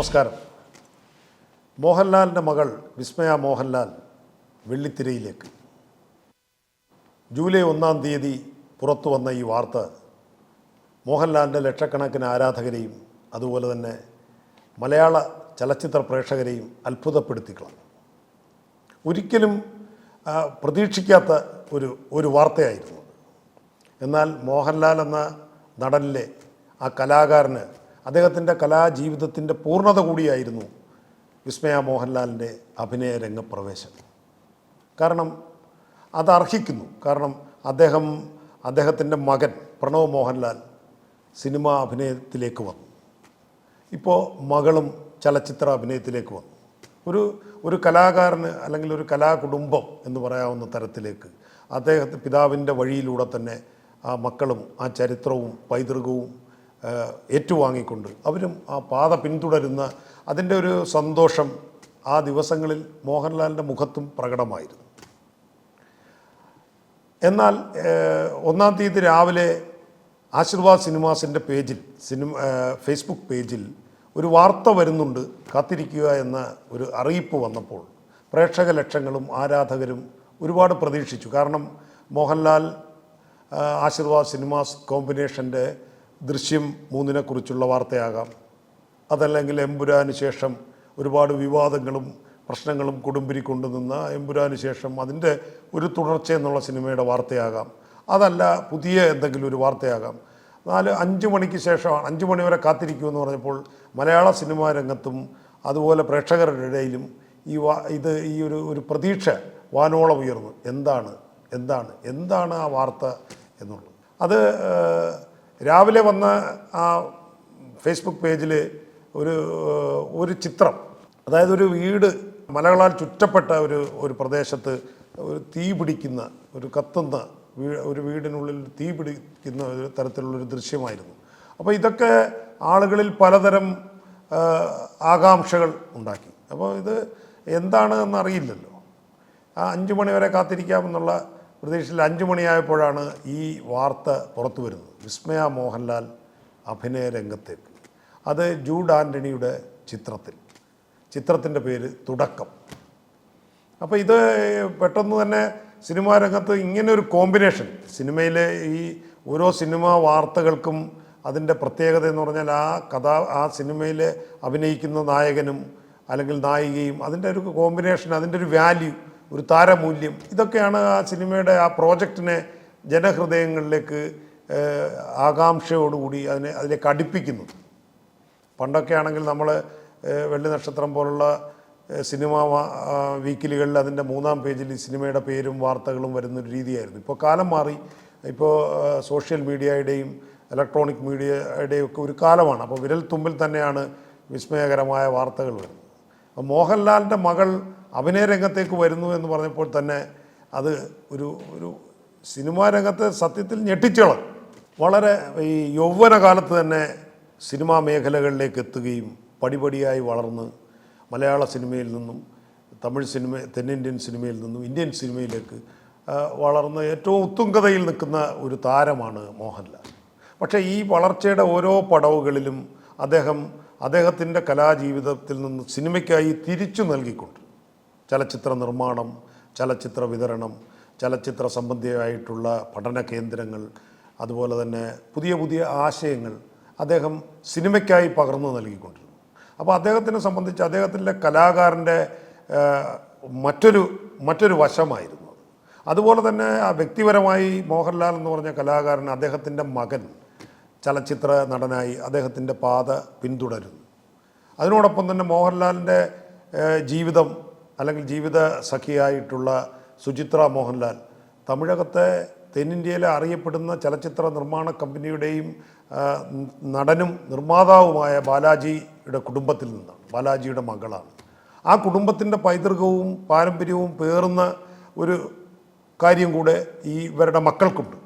നമസ്കാരം. മോഹൻലാലിന്റെ മകൾ വിസ്മയ മോഹൻലാൽ വെള്ളിത്തിരയിലേക്ക്. ജൂലൈ ഒന്നാം തീയതി പുറത്തു വന്ന ഈ വാർത്ത മോഹൻലാലിന്റെ ലക്ഷക്കണക്കിന് ആരാധകരെയും അതുപോലെ തന്നെ മലയാള ചലച്ചിത്ര പ്രേക്ഷകരെയും അത്ഭുതപ്പെടുത്തിക്കളഞ്ഞു. ഒരിക്കലും പ്രതീക്ഷിക്കാത്ത ഒരു ഒരു വാർത്തയായിരുന്നു എന്നാൽ മോഹൻലാൽ എന്ന നടനിലെ ആ കലാകാരന് അദ്ദേഹത്തിന്റെ കലാജീവിതത്തിന്റെ പൂർണത കൂടിയായിരുന്നു വിസ്മയ മോഹൻലാലിന്റെ അഭിനയ രംഗപ്രവേശം. കാരണം അത് അർഹിക്കുന്നു. കാരണം അദ്ദേഹം അദ്ദേഹത്തിന്റെ മകൻ പ്രണവ് മോഹൻലാൽ സിനിമാ അഭിനയത്തിലേക്ക് വന്നു. ഇപ്പോൾ മകളും ചലച്ചിത്ര അഭിനയത്തിലേക്ക് വന്നു. ഒരു ഒരു കലാകാരന് അല്ലെങ്കിൽ ഒരു കലാകുടുംബം എന്ന് പറയാവുന്ന തരത്തിലേക്ക് അദ്ദേഹത്തെ പിതാവിന്റെ വഴിയിലൂടെ തന്നെ ആ മക്കളും ആ ചരിത്രവും പൈതൃകവും ഏറ്റുവാങ്ങിക്കൊണ്ട് അവരും ആ പാത പിന്തുടരുന്ന അതിന്റെ ഒരു സന്തോഷം ആ ദിവസങ്ങളിൽ മോഹൻലാലിന്റെ മുഖത്തും പ്രകടമായിരുന്നു. എന്നാൽ ഒന്നാം തീയതി രാവിലെ ആശീർവാദ് സിനിമാസിന്റെ പേജിൽ സിനിമ ഫേസ്ബുക്ക് പേജിൽ ഒരു വാർത്ത വരുന്നുണ്ട് കാത്തിരിക്കുക എന്ന ഒരു അറിയിപ്പ് വന്നപ്പോൾ പ്രേക്ഷക ലക്ഷങ്ങളും ആരാധകരും ഒരുപാട് പ്രതീക്ഷിച്ചു. കാരണം മോഹൻലാൽ ആശീർവാദ് സിനിമാസ് കോമ്പിനേഷന്റെ ദൃശ്യം മൂന്നിനെക്കുറിച്ചുള്ള വാർത്തയാകാം. അതല്ലെങ്കിൽ എമ്പുരാന് ശേഷം ഒരുപാട് വിവാദങ്ങളും പ്രശ്നങ്ങളും കൊടുമ്പിരി കൊണ്ടുനിന്ന എമ്പുരാന് ശേഷം അതിന്റെ ഒരു തുടർച്ച എന്നുള്ള സിനിമയുടെ വാർത്തയാകാം. അതല്ല പുതിയ എന്തെങ്കിലും ഒരു വാർത്തയാകാം. നാല് അഞ്ച് മണിക്ക് ശേഷമാണ് അഞ്ച് മണി വരെ കാത്തിരിക്കുമെന്ന് പറഞ്ഞപ്പോൾ മലയാള സിനിമാ രംഗത്തും അതുപോലെ പ്രേക്ഷകരുടെ ഇടയിലും ഈ വാ ഇത് ഈ ഒരു ഒരു പ്രതീക്ഷ വാനോളം ഉയർന്നു. എന്താണ്? എന്താണ്? എന്താണ് ആ വാർത്ത എന്നുള്ളത്? അത് രാവിലെ വന്ന ആ ഫേസ്ബുക്ക് പേജിൽ ഒരു ഒരു ചിത്രം അതായത് ഒരു വീട് മലകളാൽ ചുറ്റപ്പെട്ട ഒരു ഒരു പ്രദേശത്ത് ഒരു തീ പിടിക്കുന്ന ഒരു കത്തുന്ന വീ ഒരു വീടിനുള്ളിൽ തീ പിടിക്കുന്ന ഒരു തരത്തിലുള്ളൊരു ദൃശ്യമായിരുന്നു. അപ്പോൾ ഇതൊക്കെ ആളുകളിൽ പലതരം ആകാംക്ഷകൾ ഉണ്ടാക്കി. അപ്പോൾ ഇത് എന്താണ് എന്നറിയില്ലല്ലോ ആ അഞ്ചു മണിവരെ കാത്തിരിക്കാമെന്നുള്ള പ്രതീക്ഷയിൽ അഞ്ചു മണിയായപ്പോഴാണ് ഈ വാർത്ത പുറത്തു വരുന്നത്. വിസ്മയ മോഹൻലാൽ അഭിനയ രംഗത്തേക്ക് അത് ജൂഡ് ആന്റണിയുടെ ചിത്രത്തിൽ. ചിത്രത്തിന്റെ പേര് തുടക്കം. അപ്പോൾ ഇത് പെട്ടെന്ന് തന്നെ സിനിമാ രംഗത്ത് ഇങ്ങനെ ഒരു കോമ്പിനേഷൻ. സിനിമയിലെ ഈ ഓരോ സിനിമാ വാർത്തകൾക്കും അതിന്റെ പ്രത്യേകത എന്ന് പറഞ്ഞാൽ ആ കഥ ആ സിനിമയിൽ അഭിനയിക്കുന്ന നായകനും അല്ലെങ്കിൽ നായികയും അതിന്റെ ഒരു കോമ്പിനേഷൻ അതിന്റെ ഒരു വാല്യൂ ഒരു താരമൂല്യം ഇതൊക്കെയാണ് ആ സിനിമയുടെ ആ പ്രോജക്റ്റിനെ ജനഹൃദയങ്ങളിലേക്ക് ആകാംക്ഷയോടുകൂടി അതിനെ അതിനെ അടുപ്പിക്കുന്നത് പണ്ടൊക്കെ ആണെങ്കിൽ നമ്മൾ വെള്ളി നക്ഷത്രം പോലുള്ള സിനിമ വീക്കിലികളിൽ അതിന്റെ മൂന്നാം പേജിൽ ഈ സിനിമയുടെ പേരും വാർത്തകളും വരുന്നൊരു രീതിയായിരുന്നു. ഇപ്പോൾ കാലം മാറി. ഇപ്പോൾ സോഷ്യൽ മീഡിയയുടെയും ഇലക്ട്രോണിക് മീഡിയയുടെയും ഒക്കെ ഒരു കാലമാണ്. അപ്പോൾ വിരൽ തുമ്പിൽ തന്നെയാണ് വിസ്മയകരമായ വാർത്തകൾ വരുന്നത്. അപ്പോൾ മോഹൻലാലിന്റെ മകൾ അഭിനയ രംഗത്തേക്ക് വരുന്നു എന്ന് പറഞ്ഞപ്പോൾ തന്നെ അത് ഒരു ഒരു സിനിമാ രംഗത്തെ സത്യത്തിൽ ഞെട്ടിച്ചോളം വളരെ ഈ യൗവന കാലത്ത് തന്നെ സിനിമാ മേഖലകളിലേക്ക് എത്തുകയും പടിപടിയായി വളർന്ന് മലയാള സിനിമയിൽ നിന്നും തമിഴ് സിനിമ തെന്നിന്ത്യൻ സിനിമയിൽ നിന്നും ഇന്ത്യൻ സിനിമയിലേക്ക് വളർന്ന് ഏറ്റവും ഉത്തുംഗതയിൽ നിൽക്കുന്ന ഒരു താരമാണ് മോഹൻലാൽ. പക്ഷേ ഈ വളർച്ചയുടെ ഓരോ പടവുകളിലും അദ്ദേഹം അദ്ദേഹത്തിന്റെ കലാജീവിതത്തിൽ നിന്ന് സിനിമയ്ക്കായി തിരിച്ചു നൽകിക്കൊണ്ട് ചലച്ചിത്ര നിർമ്മാണം ചലച്ചിത്ര വിതരണം ചലച്ചിത്ര സംബന്ധിയായിട്ടുള്ള പഠന കേന്ദ്രങ്ങൾ അതുപോലെ തന്നെ പുതിയ പുതിയ ആശയങ്ങൾ അദ്ദേഹം സിനിമയ്ക്കായി പകർന്നു നൽകിക്കൊണ്ടിരുന്നു. അപ്പോൾ അദ്ദേഹത്തിനെ സംബന്ധിച്ച് അദ്ദേഹത്തിന്റെ കലാകാരന്റെ മറ്റൊരു മറ്റൊരു വശമായിരുന്നു അതുപോലെ തന്നെ ആ വ്യക്തിപരമായി മോഹൻലാൽ എന്ന് പറഞ്ഞ കലാകാരൻ അദ്ദേഹത്തിന്റെ മകൻ ചലച്ചിത്ര നടനായി അദ്ദേഹത്തിന്റെ പാത പിന്തുടരുന്നു. അതിനോടൊപ്പം തന്നെ മോഹൻലാലിന്റെ ജീവിതം അല്ലെങ്കിൽ ജീവിത സഖിയായിട്ടുള്ള സുചിത്ര മോഹൻലാൽ തമിഴകത്തെ തെന്നിന്ത്യയിലെ അറിയപ്പെടുന്ന ചലച്ചിത്ര നിർമ്മാണ കമ്പനിയുടെയും നടനും നിർമ്മാതാവുമായ ബാലാജിയുടെ കുടുംബത്തിൽ നിന്നാണ്. ബാലാജിയുടെ മകളാണ്. ആ കുടുംബത്തിന്റെ പൈതൃകവും പാരമ്പര്യവും പേറുന്ന ഒരു കാര്യം കൂടെ ഈ ഇവരുടെ മക്കൾക്കുണ്ട്.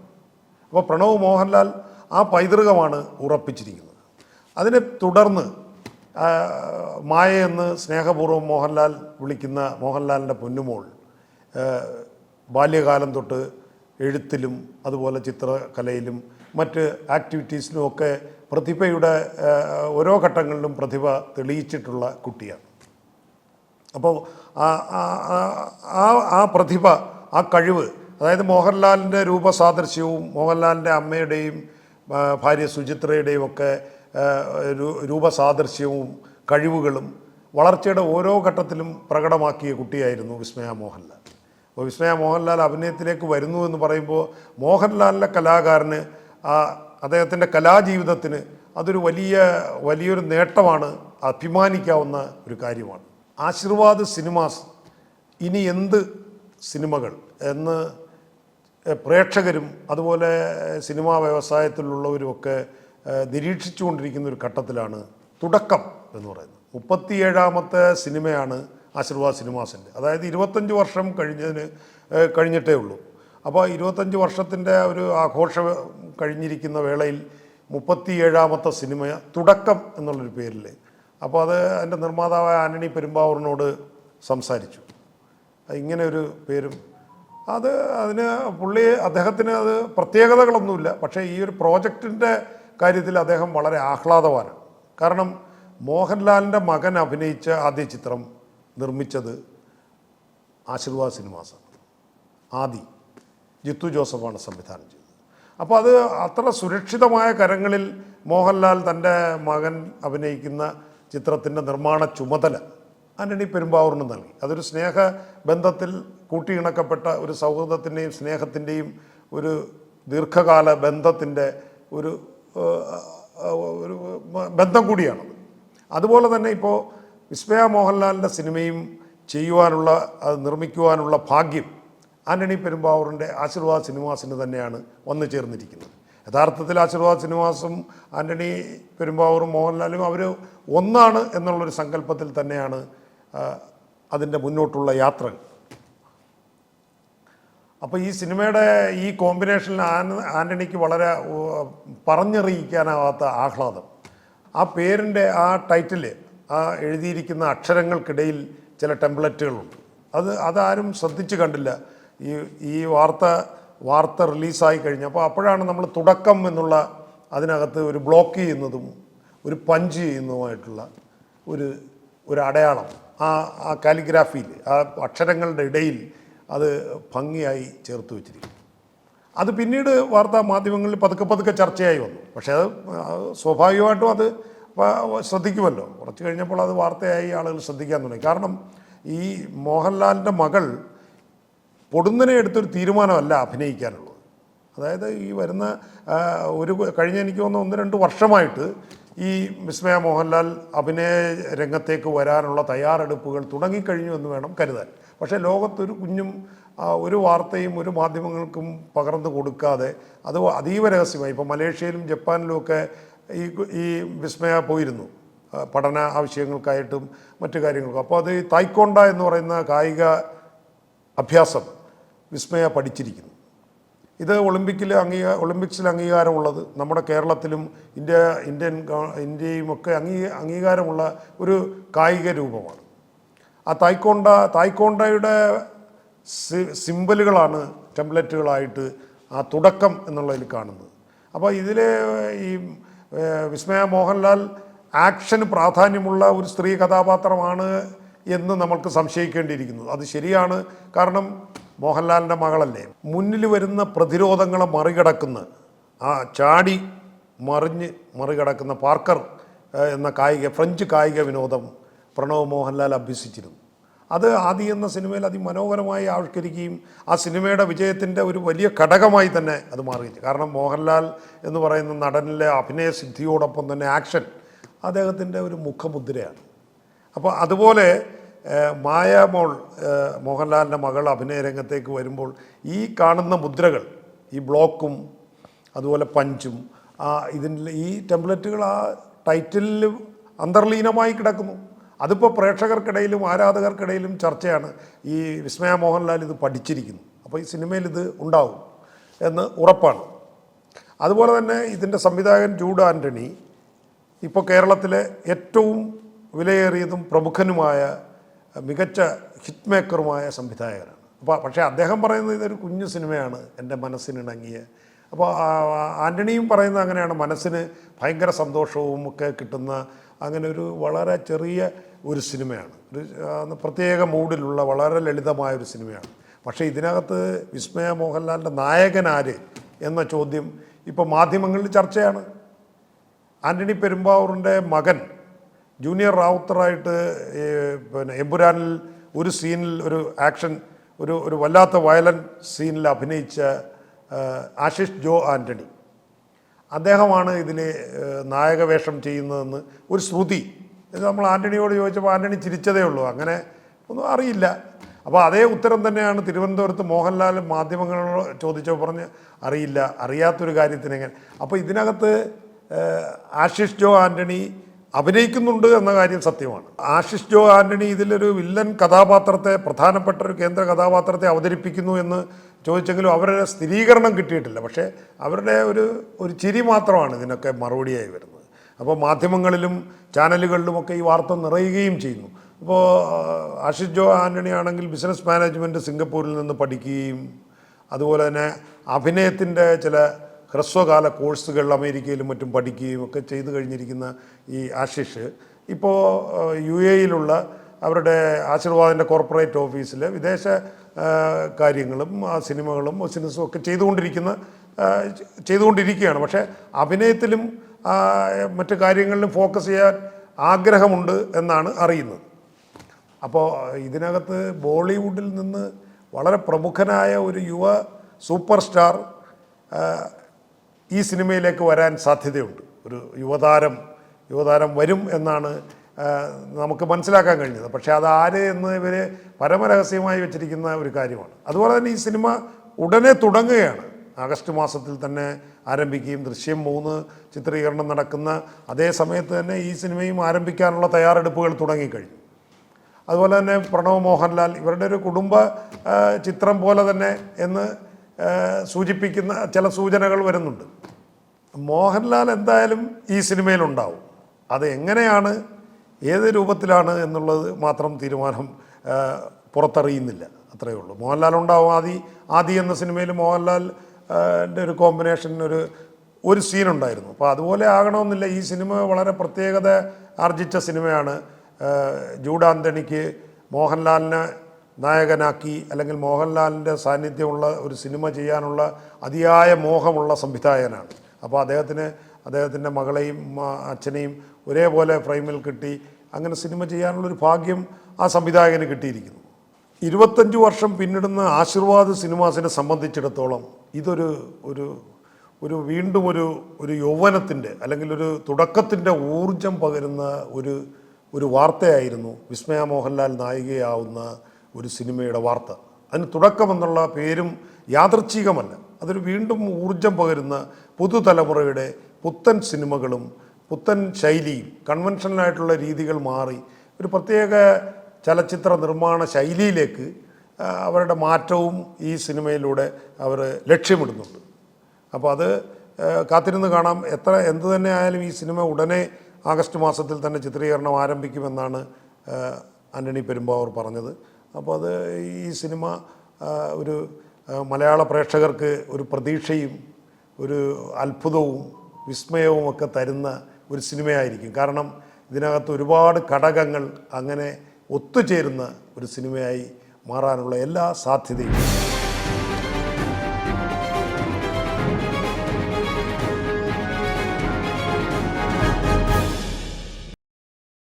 അപ്പോൾ പ്രണവ് മോഹൻലാൽ ആ പൈതൃകമാണ് ഉറപ്പിച്ചിരിക്കുന്നത്. അതിനെ തുടർന്ന് മായ സ്നേഹപൂർവം മോഹൻലാൽ വിളിക്കുന്ന മോഹൻലാലിന്റെ പൊന്നുമോൾ ബാല്യകാലം തൊട്ട് എഴുത്തിലും അതുപോലെ ചിത്രകലയിലും മറ്റ് ആക്ടിവിറ്റീസിലും ഒക്കെ പ്രതിഭയുടെ ഓരോ ഘട്ടങ്ങളിലും പ്രതിഭ തെളിയിച്ചിട്ടുള്ള കുട്ടിയാണ്. അപ്പോൾ ആ ആ- പ്രതിഭ ആ കഴിവ് അതായത് മോഹൻലാലിന്റെ രൂപസാദൃശ്യവും മോഹൻലാലിന്റെ അമ്മയുടെയും ഭാര്യ സുചിത്രയുടെയും ഒക്കെ രൂപസാദൃശ്യവും കഴിവുകളും വളർച്ചയുടെ ഓരോ ഘട്ടത്തിലും പ്രകടമാക്കിയ കുട്ടിയായിരുന്നു വിസ്മയ മോഹൻലാൽ. വിസ്മയ മോഹൻലാൽ അഭിനയത്തിലേക്ക് വരുന്നു എന്ന് പറയുമ്പോൾ മോഹൻലാലിന്റെ കലാകാരന് ആ അദ്ദേഹത്തിന്റെ കലാജീവിതത്തിന് അതൊരു വലിയ വലിയൊരു നേട്ടമാണ് അഭിമാനിക്കാവുന്ന ഒരു കാര്യമാണ്. ആശീർവാദ് സിനിമാസ് ഇനി എന്ത് സിനിമകൾ എന്ന് പ്രേക്ഷകരും അതുപോലെ സിനിമാ വ്യവസായത്തിലുള്ളവരുമൊക്കെ നിരീക്ഷിച്ചുകൊണ്ടിരിക്കുന്ന ഒരു ഘട്ടത്തിലാണ് തുടക്കം എന്ന് പറയുന്നത്. മുപ്പത്തിയേഴാമത്തെ സിനിമയാണ് ആശീർവാദ് സിനിമാസിന്റെ. അതായത് ഇരുപത്തഞ്ച് വർഷം കഴിഞ്ഞതിന് കഴിഞ്ഞിട്ടേ ഉള്ളൂ. അപ്പോൾ ഇരുപത്തഞ്ച് വർഷത്തിന്റെ ഒരു ആഘോഷ കഴിഞ്ഞിരിക്കുന്ന വേളയിൽ മുപ്പത്തിയേഴാമത്തെ സിനിമ തുടക്കം എന്നുള്ളൊരു പേരിൽ അപ്പോൾ അത് അതിന്റെ നിർമ്മാതാവായ ആന്റണി പെരുമ്പാവൂറിനോട് സംസാരിച്ചു. ഇങ്ങനെ ഒരു പേരും. അത് അതിന് പുള്ളി അദ്ദേഹത്തിന് അത് പ്രത്യേകതകളൊന്നുമില്ല. പക്ഷേ ഈ ഒരു പ്രോജക്റ്റിന്റെ കാര്യത്തിൽ അദ്ദേഹം വളരെ ആഹ്ലാദവാനാണ്. കാരണം മോഹൻലാലിന്റെ മകൻ അഭിനയിച്ച ആദ്യ ചിത്രം നിർമ്മിച്ചത് ആശീർവാദ് സിനിമാസാണ് ആദി ജിത്തു ജോസഫാണ് സംവിധാനം ചെയ്തത്. അപ്പോൾ അത് അത്ര സുരക്ഷിതമായ കരങ്ങളിൽ മോഹൻലാൽ തന്റെ മകൻ അഭിനയിക്കുന്ന ചിത്രത്തിന്റെ നിർമ്മാണ ചുമതല ആന്റണി പെരുമ്പാവൂറിന് നൽകി. അതൊരു സ്നേഹ ബന്ധത്തിൽ കൂട്ടിയിണക്കപ്പെട്ട ഒരു സൗഹൃദത്തിന്റെയും സ്നേഹത്തിന്റെയും ഒരു ദീർഘകാല ബന്ധത്തിന്റെ ഒരു ഒരു ബന്ധം കൂടിയാണത്. അതുപോലെ തന്നെ ഇപ്പോൾ വിസ്മയ മോഹൻലാലിന്റെ സിനിമയും ചെയ്യുവാനുള്ള അത് നിർമ്മിക്കുവാനുള്ള ഭാഗ്യം ആന്റണി പെരുമ്പാവൂറിന്റെ ആശീർവാദ് സിനിമാസിന് തന്നെയാണ് വന്നു ചേർന്നിരിക്കുന്നത്. യഥാർത്ഥത്തിൽ ആശീർവാദ് സിനിമാസും ആന്റണി പെരുമ്പാവൂറും മോഹൻലാലും അവർ ഒന്നാണ് എന്നുള്ളൊരു സങ്കല്പത്തിൽ തന്നെയാണ് അതിന്റെ മുന്നോട്ടുള്ള യാത്ര അപ്പോൾ ഈ സിനിമയുടെ ഈ കോമ്പിനേഷനിൽ ആൻ ആന്റണിക്ക് വളരെ പറഞ്ഞറിയിക്കാനാവാത്ത ആഹ്ലാദം. ആ പേരിന്റെ ആ ടൈറ്റിൽ ആ എഴുതിയിരിക്കുന്ന അക്ഷരങ്ങൾക്കിടയിൽ ചില ടെംപ്ലറ്റുകളുണ്ട്. അത് അതാരും ശ്രദ്ധിച്ചു കണ്ടില്ല. ഈ ഈ വാർത്ത വാർത്ത റിലീസായി കഴിഞ്ഞപ്പോൾ അപ്പോഴാണ് നമ്മൾ തുടക്കം എന്നുള്ള അതിനകത്ത് ഒരു ബ്ലോക്ക് ചെയ്യുന്നതും ഒരു പഞ്ച് ചെയ്യുന്നതുമായിട്ടുള്ള ഒരു ഒരു അടയാളം. ആ ആ കാലിഗ്രാഫിയിൽ ആ അക്ഷരങ്ങളുടെ ഇടയിൽ അത് ഭംഗിയായി ചേർത്ത് വെച്ചിരിക്കും അത് പിന്നീട് വാർത്താ മാധ്യമങ്ങളിൽ പതുക്കെ പതുക്കെ ചർച്ചയായി വന്നു. പക്ഷേ അത് സ്വാഭാവികമായിട്ടും അത് ശ്രദ്ധിക്കുമല്ലോ. കുറച്ച് കഴിഞ്ഞപ്പോൾ അത് വാർത്തയായി ആളുകൾ ശ്രദ്ധിക്കാൻ തുടങ്ങി. കാരണം ഈ മോഹൻലാലിന്റെ മകൾ പൊടുന്നനെ എടുത്തൊരു തീരുമാനമല്ല അഭിനയിക്കാനുള്ളത്. അതായത് ഈ വരുന്ന ഒരു കഴിഞ്ഞ എനിക്ക് തോന്നുന്നു ഒന്ന് രണ്ട് വർഷമായിട്ട് ഈ വിസ്മയ മോഹൻലാൽ അഭിനയ രംഗത്തേക്ക് വരാനുള്ള തയ്യാറെടുപ്പുകൾ തുടങ്ങിക്കഴിഞ്ഞു എന്ന് വേണം കരുതാൻ. പക്ഷേ ലോകത്തൊരു കുഞ്ഞും ഒരു വാർത്തയും ഒരു മാധ്യമങ്ങൾക്കും പകർന്നു കൊടുക്കാതെ അത് അതീവ രഹസ്യമായി. ഇപ്പോൾ മലേഷ്യയിലും ജപ്പാനിലും ഒക്കെ ഈ ഈ വിസ്മയ പോയിരുന്നു. പഠന ആവശ്യങ്ങൾക്കായിട്ടും മറ്റു കാര്യങ്ങൾക്കും. അപ്പോൾ അത് ഈ തായ്ക്കൊണ്ട എന്ന് പറയുന്ന കായിക അഭ്യാസം വിസ്മയ പഠിച്ചിരിക്കുന്നു. ഇത് ഒളിമ്പിക്കിൽ അംഗീകാര ഒളിമ്പിക്സിൽ അംഗീകാരമുള്ളത് നമ്മുടെ കേരളത്തിലും ഇന്ത്യ ഇന്ത്യൻ ഇന്ത്യയും ഒക്കെ അംഗീ അംഗീകാരമുള്ള ഒരു കായിക രൂപമാണ്. ആ തായ്ക്കൊണ്ട തായ്ക്കൊണ്ടയുടെ സി സിമ്പലുകളാണ് ടെംപ്ലറ്റുകളായിട്ട് ആ തുടക്കം എന്നുള്ളതിൽ കാണുന്നത്. അപ്പോൾ ഇതിൽ ഈ വിസ്മയ മോഹൻലാൽ ആക്ഷന് പ്രാധാന്യമുള്ള ഒരു സ്ത്രീ കഥാപാത്രമാണ് എന്ന് നമ്മൾക്ക് സംശയിക്കേണ്ടിയിരിക്കുന്നു. അത് ശരിയാണ്. കാരണം മോഹൻലാലിന്റെ മകളല്ലേ. മുന്നിൽ വരുന്ന പ്രതിരോധങ്ങളെ മറികടക്കുന്ന ആ ചാടി മറിഞ്ഞ് മറികടക്കുന്ന പാർക്കർ എന്ന കായിക ഫ്രഞ്ച് കായിക വിനോദം പ്രണവ് മോഹൻലാൽ അഭ്യസിച്ചിരുന്നു. അത് ആദി എന്ന സിനിമയിൽ അതിമനോഹരമായി ആവിഷ്കരിക്കുകയും ആ സിനിമയുടെ വിജയത്തിന്റെ ഒരു വലിയ ഘടകമായി തന്നെ അത് മാറുകയും കാരണം മോഹൻലാൽ എന്ന് പറയുന്ന നടനിലെ അഭിനയ സിദ്ധിയോടൊപ്പം തന്നെ ആക്ഷൻ അദ്ദേഹത്തിന്റെ ഒരു മുഖമുദ്രയാണ്. അപ്പോൾ അതുപോലെ മായാമോൾ മായ മോൾ മോഹൻലാലിന്റെ മകൾ അഭിനയ രംഗത്തേക്ക് വരുമ്പോൾ ഈ കാണുന്ന മുദ്രകൾ ഈ ബ്ലോക്കും അതുപോലെ പഞ്ചും ആ ഇതിന്റെ ഈ ടെംപ്ലറ്റുകൾ ആ ടൈറ്റിലിൽ അന്തർലീനമായി കിടക്കുന്നു. അതിപ്പോൾ പ്രേക്ഷകർക്കിടയിലും ആരാധകർക്കിടയിലും ചർച്ചയാണ് ഈ വിസ്മയ മോഹൻലാൽ ഇത് പഠിച്ചിരിക്കുന്നു. അപ്പോൾ ഈ സിനിമയിൽ ഇത് ഉണ്ടാവും എന്ന് ഉറപ്പാണ്. അതുപോലെ തന്നെ ഇതിന്റെ സംവിധായകൻ ജൂഡ് ആന്റണി ഇപ്പോൾ കേരളത്തിലെ ഏറ്റവും വിലയേറിയതും പ്രമുഖനുമായ മികച്ച ഹിറ്റ് മേക്കറുമായ സംവിധായകനാണ്. അപ്പോൾ പക്ഷേ അദ്ദേഹം പറയുന്നത് ഇതൊരു കുഞ്ഞു സിനിമയാണ് എന്റെ മനസ്സിനിണങ്ങിയ. അപ്പോൾ ആന്റണിയും പറയുന്നത് അങ്ങനെയാണ് മനസ്സിന് ഭയങ്കര സന്തോഷവും ഒക്കെ കിട്ടുന്ന അങ്ങനെ ഒരു വളരെ ചെറിയ ഒരു സിനിമയാണ്. ഒരു പ്രത്യേക മൂഡിലുള്ള വളരെ ലളിതമായ ഒരു സിനിമയാണ്. പക്ഷേ ഇതിനകത്ത് വിസ്മയ മോഹൻലാലിന്റെ നായകനാര് എന്ന ചോദ്യം ഇപ്പോൾ മാധ്യമങ്ങളിൽ ചർച്ചയാണ്. ആന്റണി പെരുമ്പാവൂറിന്റെ മകൻ ജൂനിയർ റാവുത്തറായിട്ട് പിന്നെ എമ്പുരാനിൽ ഒരു സീനിൽ ഒരു ആക്ഷൻ ഒരു ഒരു വല്ലാത്ത വയലൻ സീനിൽ അഭിനയിച്ച ആശിഷ് ജോ ആന്റണി അദ്ദേഹമാണ് ഇതിൽ നായകവേഷം ചെയ്യുന്നതെന്ന് ഒരു ശ്രുതി. നമ്മൾ ആന്റണിയോട് ചോദിച്ചപ്പോൾ ആന്റണി ചിരിച്ചതേ ഉള്ളൂ. അങ്ങനെ ഒന്നും അറിയില്ല. അപ്പോൾ അതേ ഉത്തരം തന്നെയാണ് തിരുവനന്തപുരത്ത് മോഹൻലാൽ മാധ്യമങ്ങളോട് ചോദിച്ചപ്പോൾ പറഞ്ഞ് അറിയില്ല അറിയാത്തൊരു കാര്യത്തിന് എങ്ങനെ? അപ്പോൾ ഇതിനകത്ത് ആഷിഷ് ജോ ആന്റണി അഭിനയിക്കുന്നുണ്ട് എന്ന കാര്യം സത്യമാണ്. ആഷിഷ് ജോ ആന്റണി ഇതിലൊരു വില്ലൻ കഥാപാത്രത്തെ പ്രധാനപ്പെട്ട ഒരു കേന്ദ്ര കഥാപാത്രത്തെ അവതരിപ്പിക്കുന്നു എന്ന് ചോദിച്ചെങ്കിലും അവരുടെ സ്ഥിരീകരണം കിട്ടിയിട്ടില്ല. പക്ഷേ അവരുടെ ഒരു ഒരു ചിരി മാത്രമാണ് ഇതിനൊക്കെ മറുപടിയായി വരുന്നത്. അപ്പോൾ മാധ്യമങ്ങളിലും ചാനലുകളിലുമൊക്കെ ഈ വാർത്ത നിറയുകയും ചെയ്യുന്നു. ഇപ്പോൾ ആഷിഷ് ജോ ആന്റണി ആണെങ്കിൽ ബിസിനസ് മാനേജ്മെന്റ് സിംഗപ്പൂരിൽ നിന്ന് പഠിക്കുകയും അതുപോലെ തന്നെ അഭിനയത്തിന്റെ ചില ഹ്രസ്വകാല കോഴ്സുകൾ അമേരിക്കയിലും മറ്റും പഠിക്കുകയും ഒക്കെ ചെയ്തു കഴിഞ്ഞിരിക്കുന്ന ഈ ആഷിഷ് ഇപ്പോൾ യു എയിലുള്ള അവരുടെ ആശീർവാദിന്റെ കോർപ്പറേറ്റ് ഓഫീസിൽ വിദേശ കാര്യങ്ങളും സിനിമകളും ബിസിനസ്സും ഒക്കെ ചെയ്തുകൊണ്ടിരിക്കുന്ന ചെയ്തുകൊണ്ടിരിക്കുകയാണ്. പക്ഷേ അഭിനയത്തിലും മറ്റു കാര്യങ്ങളിലും ഫോക്കസ് ചെയ്യാൻ ആഗ്രഹമുണ്ട് എന്നാണ് അറിയുന്നത്. അപ്പോൾ ഇതിനകത്ത് ബോളിവുഡിൽ നിന്ന് വളരെ പ്രമുഖനായ ഒരു യുവ സൂപ്പർ സ്റ്റാർ ഈ സിനിമയിലേക്ക് വരാൻ സാധ്യതയുണ്ട്. ഒരു യുവതാരം യുവതാരം വരും എന്നാണ് നമുക്ക് മനസ്സിലാക്കാൻ കഴിഞ്ഞത്. പക്ഷേ അത് ആര് എന്ന് ഇവർ പരമരഹസ്യമായി വെച്ചിരിക്കുന്ന ഒരു കാര്യമാണ്. അതുപോലെ തന്നെ ഈ സിനിമ ഉടനെ തുടങ്ങുകയാണ്. ആഗസ്റ്റ് മാസത്തിൽ തന്നെ ആരംഭിക്കുകയും ദൃശ്യം മൂന്ന് ചിത്രീകരണം നടക്കുന്ന അതേ സമയത്ത് തന്നെ ഈ സിനിമയും ആരംഭിക്കാനുള്ള തയ്യാറെടുപ്പുകൾ തുടങ്ങിക്കഴിഞ്ഞു. അതുപോലെ തന്നെ പ്രണവ് മോഹൻലാൽ ഇവരുടെ ഒരു കുടുംബ ചിത്രം പോലെ തന്നെ എന്ന് സൂചിപ്പിക്കുന്ന ചില സൂചനകൾ വരുന്നുണ്ട്. മോഹൻലാൽ എന്തായാലും ഈ സിനിമയിലുണ്ടാവും. അത് എങ്ങനെയാണ് ഏത് രൂപത്തിലാണ് എന്നുള്ളത് മാത്രം തീരുമാനം പുറത്തറിയുന്നില്ല. അത്രയേ ഉള്ളൂ. മോഹൻലാൽ ഉണ്ടാവും. ആദി ആദി എന്ന സിനിമയിൽ മോഹൻലാൽ ഒരു കോമ്പിനേഷൻ ഒരു ഒരു സീനുണ്ടായിരുന്നു അപ്പോൾ അതുപോലെ ആകണമെന്നില്ല. ഈ സിനിമ വളരെ പ്രത്യേകത ആർജിച്ച സിനിമയാണ്. ജൂഡ് ആന്റണിക്ക് മോഹൻലാലിനെ നായകനാക്കി അല്ലെങ്കിൽ മോഹൻലാലിന്റെ സാന്നിധ്യമുള്ള ഒരു സിനിമ ചെയ്യാനുള്ള അതിയായ മോഹമുള്ള സംവിധായകനാണ്. അപ്പോൾ അദ്ദേഹത്തിന് അദ്ദേഹത്തിന്റെ മകളെയും അച്ഛനെയും ഒരേപോലെ ഫ്രെയിമിൽ കിട്ടി. അങ്ങനെ സിനിമ ചെയ്യാനുള്ളൊരു ഭാഗ്യം ആ സംവിധായകന് കിട്ടിയിരിക്കുന്നു. ഇരുപത്തഞ്ച് വർഷം പിന്നിടുന്ന ആശീർവാദ് സിനിമാസിനെ സംബന്ധിച്ചിടത്തോളം ഇതൊരു ഒരു ഒരു വീണ്ടും ഒരു ഒരു യൗവനത്തിന്റെ അല്ലെങ്കിൽ ഒരു തുടക്കത്തിന്റെ ഊർജം പകരുന്ന ഒരു ഒരു വാർത്തയായിരുന്നു വിസ്മയ മോഹൻലാൽ നായികയാവുന്ന ഒരു സിനിമയുടെ വാർത്ത. അതിന് തുടക്കമെന്നുള്ള പേരും യാദർച്ഛികമല്ല അതൊരു വീണ്ടും ഊർജം പകരുന്ന പുതുതലമുറയുടെ പുത്തൻ സിനിമകളും പുത്തൻ ശൈലിയും കൺവെൻഷനലായിട്ടുള്ള രീതികൾ മാറി ഒരു പ്രത്യേക ചലച്ചിത്ര നിർമ്മാണ ശൈലിയിലേക്ക് അവരുടെ മാറ്റവും ഈ സിനിമയിലൂടെ അവർ ലക്ഷ്യമിടുന്നുണ്ട്. അപ്പോൾ അത് കാത്തിരുന്ന് കാണാം. എത്ര എന്ത് തന്നെ ആയാലും ഈ സിനിമ ഉടനെ ആഗസ്റ്റ് മാസത്തിൽ തന്നെ ചിത്രീകരണം ആരംഭിക്കുമെന്നാണ് ആന്റണി പെരുമ്പാവൂർ പറഞ്ഞത്. അപ്പോൾ അത് ഈ സിനിമ ഒരു മലയാള പ്രേക്ഷകർക്ക് ഒരു പ്രതീക്ഷയും ഒരു അത്ഭുതവും വിസ്മയവും ഒക്കെ തരുന്ന ഒരു സിനിമയായിരിക്കും. കാരണം ഇതിനകത്ത് ഒരുപാട് ഘടകങ്ങൾ അങ്ങനെ ഒത്തുചേരുന്ന ഒരു സിനിമയായി മാറാനുള്ള എല്ലാ സാധ്യതയും.